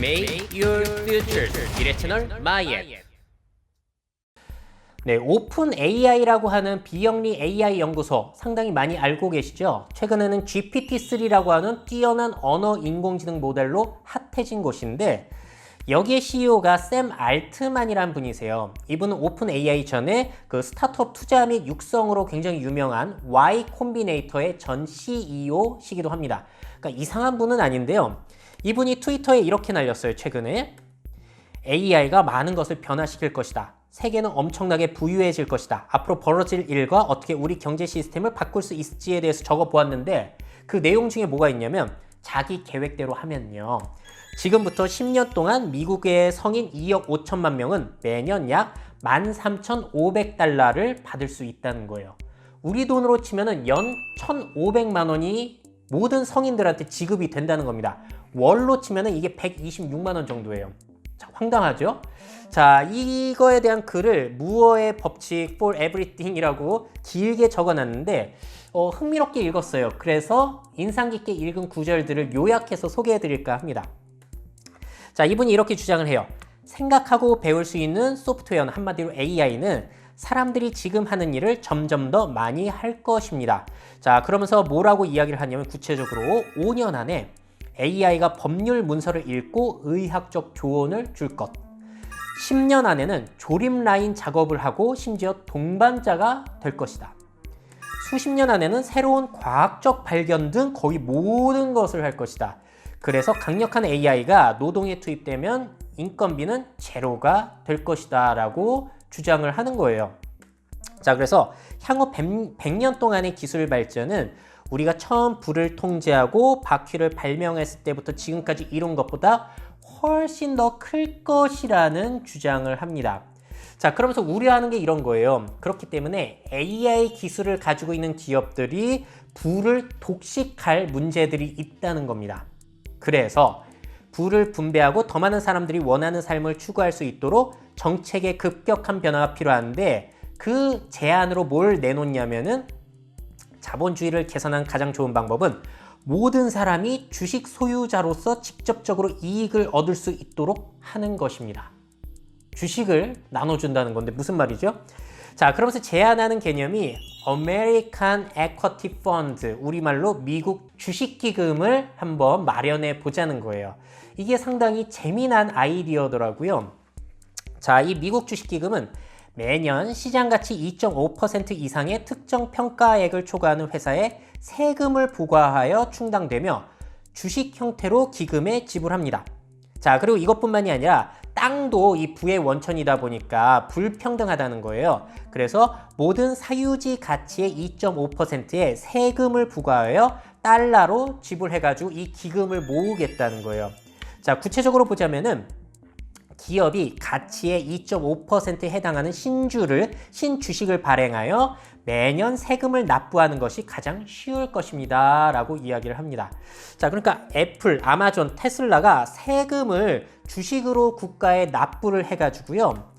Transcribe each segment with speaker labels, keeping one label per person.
Speaker 1: Make your future 마이앤
Speaker 2: 네, 오픈 AI라고 하는 비영리 AI 연구소 상당히 많이 알고 계시죠? 최근에는 GPT-3라고 하는 뛰어난 언어 인공지능 모델로 핫해진 곳인데 여기에 CEO가 샘 알트만이라는 분이세요. 이분은 오픈 AI 전에 그 스타트업 투자 및 육성으로 굉장히 유명한 Y 콤비네이터의 전 CEO시기도 합니다. 그러니까 이상한 분은 아닌데요. 이분이 트위터에 이렇게 날렸어요, 최근에. AI가 많은 것을 변화시킬 것이다. 세계는 엄청나게 부유해질 것이다. 앞으로 벌어질 일과 어떻게 우리 경제 시스템을 바꿀 수 있을지에 대해서 적어 보았는데 그 내용 중에 뭐가 있냐면 자기 계획대로 하면요. 지금부터 10년 동안 미국의 성인 2억 5천만 명은 매년 약 13,500달러를 받을 수 있다는 거예요. 우리 돈으로 치면은 연 1,500만 원이 모든 성인들한테 지급이 된다는 겁니다. 월로 치면은 이게 126만 원 정도예요. 자, 황당하죠? 자, 이거에 대한 글을 무어의 법칙 for everything이라고 길게 적어놨는데 어, 흥미롭게 읽었어요. 그래서 인상 깊게 읽은 구절들을 요약해서 소개해드릴까 합니다. 자, 이분이 이렇게 주장을 해요. 생각하고 배울 수 있는 소프트웨어는 한마디로 AI는 사람들이 지금 하는 일을 점점 더 많이 할 것입니다. 자, 그러면서 뭐라고 이야기를 하냐면 구체적으로 5년 안에 AI가 법률 문서를 읽고 의학적 조언을 줄 것. 10년 안에는 조립 라인 작업을 하고 심지어 동반자가 될 것이다. 수십 년 안에는 새로운 과학적 발견 등 거의 모든 것을 할 것이다. 그래서 강력한 AI가 노동에 투입되면 인건비는 제로가 될 것이다 라고 주장을 하는 거예요. 자, 그래서 향후 100, 년 동안의 기술 발전은 우리가 처음 불을 통제하고 바퀴를 발명했을 때부터 지금까지 이룬 것보다 훨씬 더 클 것이라는 주장을 합니다. 자, 그러면서 우려하는 게 이런 거예요. 그렇기 때문에 AI 기술을 가지고 있는 기업들이 불을 독식할 문제들이 있다는 겁니다. 그래서 부를 분배하고 더 많은 사람들이 원하는 삶을 추구할 수 있도록 정책의 급격한 변화가 필요한데 그 제안으로 뭘 내놓냐면은 자본주의를 개선한 가장 좋은 방법은 모든 사람이 주식 소유자로서 직접적으로 이익을 얻을 수 있도록 하는 것입니다. 주식을 나눠준다는 건데 무슨 말이죠? 자, 그러면서 제안하는 개념이 American Equity Fund, 우리말로 미국 주식기금을 한번 마련해 보자는 거예요. 이게 상당히 재미난 아이디어더라고요. 자, 이 미국 주식기금은 매년 시장가치 2.5% 이상의 특정 평가액을 초과하는 회사에 세금을 부과하여 충당되며 주식 형태로 기금에 지불합니다. 자, 그리고 이것뿐만이 아니라 땅도 이 부의 원천이다 보니까 불평등하다는 거예요. 그래서 모든 사유지 가치의 2.5%의 세금을 부과하여 달러로 지불해가지고 이 기금을 모으겠다는 거예요. 자, 구체적으로 보자면은 기업이 가치의 2.5%에 해당하는 신주를 신주식을 발행하여 매년 세금을 납부하는 것이 가장 쉬울 것입니다. 라고 이야기를 합니다. 자, 그러니까 애플, 아마존, 테슬라가 세금을 주식으로 국가에 납부를 해가지고요.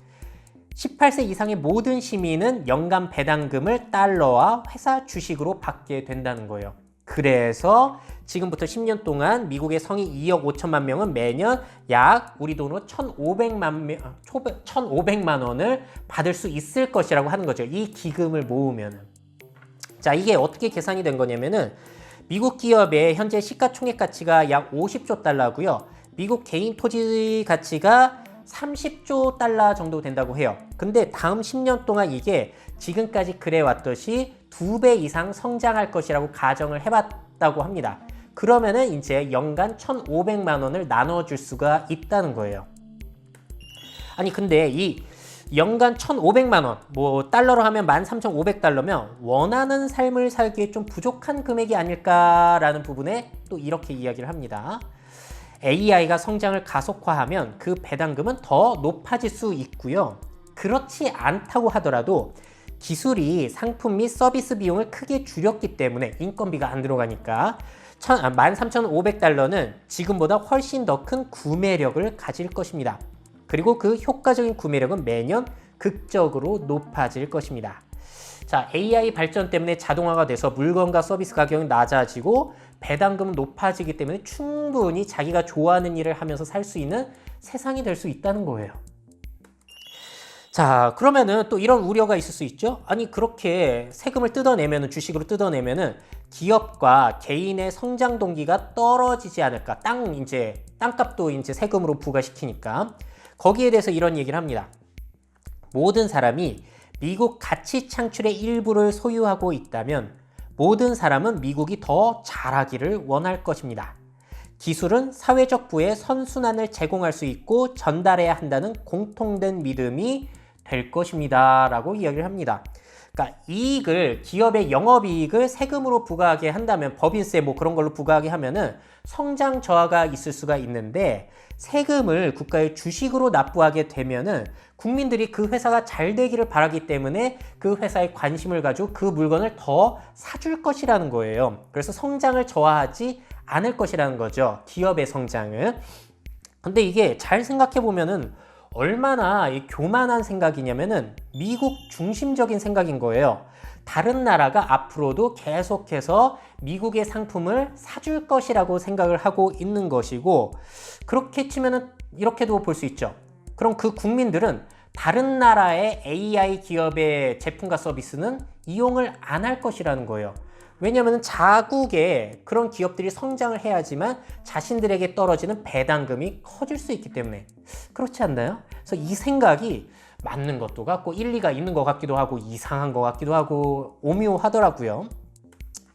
Speaker 2: 18세 이상의 모든 시민은 연간 배당금을 달러와 회사 주식으로 받게 된다는 거예요. 그래서 지금부터 10년 동안 미국의 성인 2억 5천만 명은 매년 약 우리 돈으로 1,500만 명, 1,500만 원을 받을 수 있을 것이라고 하는 거죠. 이 기금을 모으면. 자, 이게 어떻게 계산이 된 거냐면은 미국 기업의 현재 시가총액 가치가 약 50조 달러고요. 미국 개인 토지 가치가 30조 달러 정도 된다고 해요. 근데 다음 10년 동안 이게 지금까지 그래 왔듯이 두 배 이상 성장할 것이라고 가정을 해봤다고 합니다. 그러면은 이제 연간 1,500만 원을 나눠줄 수가 있다는 거예요. 아니 근데 이 연간 1,500만 원, 뭐 달러로 하면 13,500달러면 원하는 삶을 살기에 좀 부족한 금액이 아닐까라는 부분에 또 이렇게 이야기를 합니다. AI가 성장을 가속화하면 그 배당금은 더 높아질 수 있고요. 그렇지 않다고 하더라도 기술이 상품 및 서비스 비용을 크게 줄였기 때문에 인건비가 안 들어가니까 13,500달러는 지금보다 훨씬 더 큰 구매력을 가질 것입니다. 그리고 그 효과적인 구매력은 매년 극적으로 높아질 것입니다. 자, AI 발전 때문에 자동화가 돼서 물건과 서비스 가격이 낮아지고 배당금은 높아지기 때문에 충분히 자기가 좋아하는 일을 하면서 살 수 있는 세상이 될 수 있다는 거예요. 자, 그러면은 또 이런 우려가 있을 수 있죠? 아니, 그렇게 세금을 뜯어내면은, 주식으로 뜯어내면은 기업과 개인의 성장 동기가 떨어지지 않을까. 땅, 이제, 땅값도 이제 세금으로 부과시키니까. 거기에 대해서 이런 얘기를 합니다. 모든 사람이 미국 가치 창출의 일부를 소유하고 있다면 모든 사람은 미국이 더 잘하기를 원할 것입니다. 기술은 사회적 부의 선순환을 제공할 수 있고 전달해야 한다는 공통된 믿음이 될 것입니다. 라고 이야기를 합니다. 그러니까 이익을 기업의 영업이익을 세금으로 부과하게 한다면 법인세 뭐 그런 걸로 부과하게 하면은 성장 저하가 있을 수가 있는데 세금을 국가의 주식으로 납부하게 되면은 국민들이 그 회사가 잘 되기를 바라기 때문에 그 회사에 관심을 가지고 그 물건을 더 사줄 것이라는 거예요. 그래서 성장을 저하하지 않을 것이라는 거죠. 기업의 성장을. 근데 이게 잘 생각해 보면은 얼마나 이 교만한 생각이냐면은 미국 중심적인 생각인 거예요. 다른 나라가 앞으로도 계속해서 미국의 상품을 사줄 것이라고 생각을 하고 있는 것이고 그렇게 치면은 이렇게도 볼 수 있죠. 그럼 그 국민들은 다른 나라의 AI 기업의 제품과 서비스는 이용을 안 할 것이라는 거예요. 왜냐하면 자국의 그런 기업들이 성장을 해야지만 자신들에게 떨어지는 배당금이 커질 수 있기 때문에 그렇지 않나요? 그래서 이 생각이 맞는 것도 같고 일리가 있는 것 같기도 하고 이상한 것 같기도 하고 오묘하더라고요.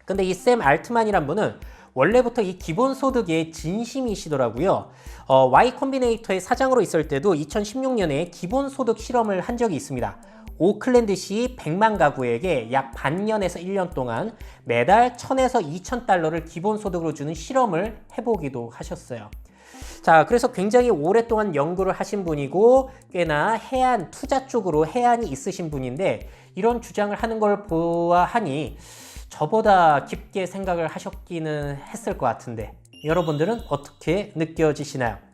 Speaker 2: 근데 이 샘 알트만이란 분은 원래부터 이 기본소득의 진심이시더라고요. 어, Y 콤비네이터의 사장으로 있을 때도 2016년에 기본소득 실험을 한 적이 있습니다. 오클랜드시 100만 가구에게 약 반년에서 1년 동안 매달 1000에서 2000달러를 기본소득으로 주는 실험을 해보기도 하셨어요. 자, 그래서 굉장히 오랫동안 연구를 하신 분이고 꽤나 해안 투자 쪽으로 해안이 있으신 분인데 이런 주장을 하는 걸 보아하니 저보다 깊게 생각을 하셨기는 했을 것 같은데 여러분들은 어떻게 느껴지시나요?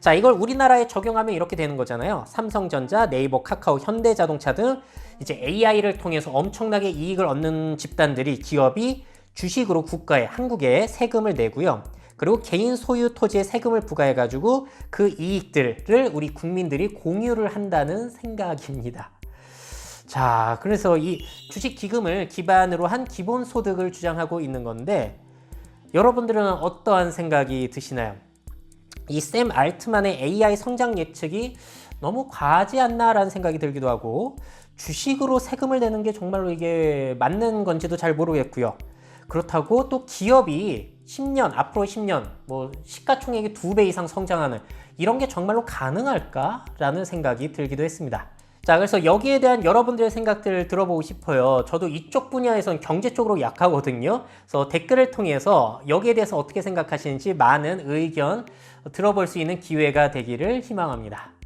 Speaker 2: 자, 이걸 우리나라에 적용하면 이렇게 되는 거잖아요. 삼성전자, 네이버, 카카오, 현대자동차 등 이제 AI를 통해서 엄청나게 이익을 얻는 집단들이 기업이 주식으로 국가에 한국에 세금을 내고요. 그리고 개인 소유 토지에 세금을 부과해 가지고 그 이익들을 우리 국민들이 공유를 한다는 생각입니다. 자, 그래서 이 주식 기금을 기반으로 한 기본 소득을 주장하고 있는 건데 여러분들은 어떠한 생각이 드시나요? 이 샘 알트만의 AI 성장 예측이 너무 과하지 않나라는 생각이 들기도 하고 주식으로 세금을 내는 게 정말로 이게 맞는 건지도 잘 모르겠고요. 그렇다고 또 기업이 10년, 앞으로 10년, 뭐 시가총액이 두 배 이상 성장하는 이런 게 정말로 가능할까라는 생각이 들기도 했습니다. 자, 그래서 여기에 대한 여러분들의 생각들을 들어보고 싶어요. 저도 이쪽 분야에선 경제 쪽으로 약하거든요. 그래서 댓글을 통해서 여기에 대해서 어떻게 생각하시는지 많은 의견 들어볼 수 있는 기회가 되기를 희망합니다.